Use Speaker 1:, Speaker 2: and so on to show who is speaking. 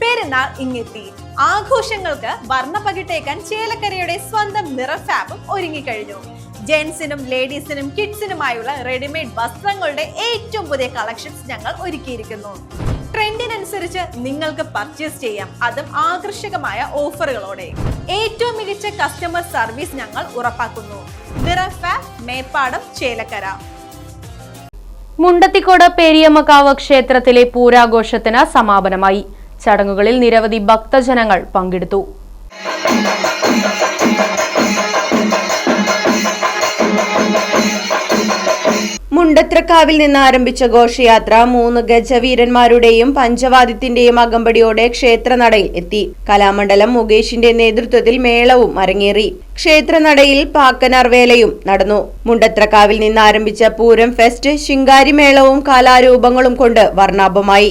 Speaker 1: പെരുന്നാൾ ഇങ്ങെത്തി. ആഘോഷങ്ങൾക്ക് വർണ പകിട്ടേക്കാൻ ചേലക്കരയുടെ സ്വന്തം നിറ ഫാബും ഒരുങ്ങിക്കഴിഞ്ഞു. ജെൻസിനും ലേഡീസിനും കിഡ്സിനുമായുള്ള റെഡിമെയ്ഡ് വസ്ത്രങ്ങളുടെ ഏറ്റവും പുതിയ കളക്ഷൻസ് ഞങ്ങൾ ഒരുക്കിയിരിക്കുന്നു. ട്രെൻഡിനനുസരിച്ച് നിങ്ങൾക്ക് പർച്ചേസ് ചെയ്യാം. അതും ആകർഷകമായ ഓഫറുകളോടെ. ഏറ്റവും മികച്ച കസ്റ്റമർ സർവീസ് ഞങ്ങൾ ഉറപ്പാക്കുന്നു. മേപ്പാടം ചേലക്കര.
Speaker 2: മുണ്ടത്തിക്കോട് പേരിയമ്മക്കാവ് ക്ഷേത്രത്തിലെ പൂരാഘോഷത്തിന് സമാപനമായി. ചടങ്ങുകളിൽ നിരവധി ഭക്തജനങ്ങൾ പങ്കെടുത്തു.
Speaker 3: മുണ്ടത്രക്കാവിൽ നിന്ന് ആരംഭിച്ച ഘോഷയാത്ര മൂന്ന് ഗജവീരന്മാരുടെയും പഞ്ചവാദ്യത്തിന്റെയും അകമ്പടിയോടെ ക്ഷേത്രനടയിൽ എത്തി. കലാമണ്ഡലം മുകേഷിന്റെ നേതൃത്വത്തിൽ മേളവും അരങ്ങേറി. ക്ഷേത്രനടയിൽ പാക്കനാർ വേലയും നടന്നു. മുണ്ടത്രക്കാവിൽ നിന്ന് ആരംഭിച്ച പൂരം ഫെസ്റ്റ് ശിങ്കാരിമേളവും കലാരൂപങ്ങളും കൊണ്ട് വർണാഭമായി.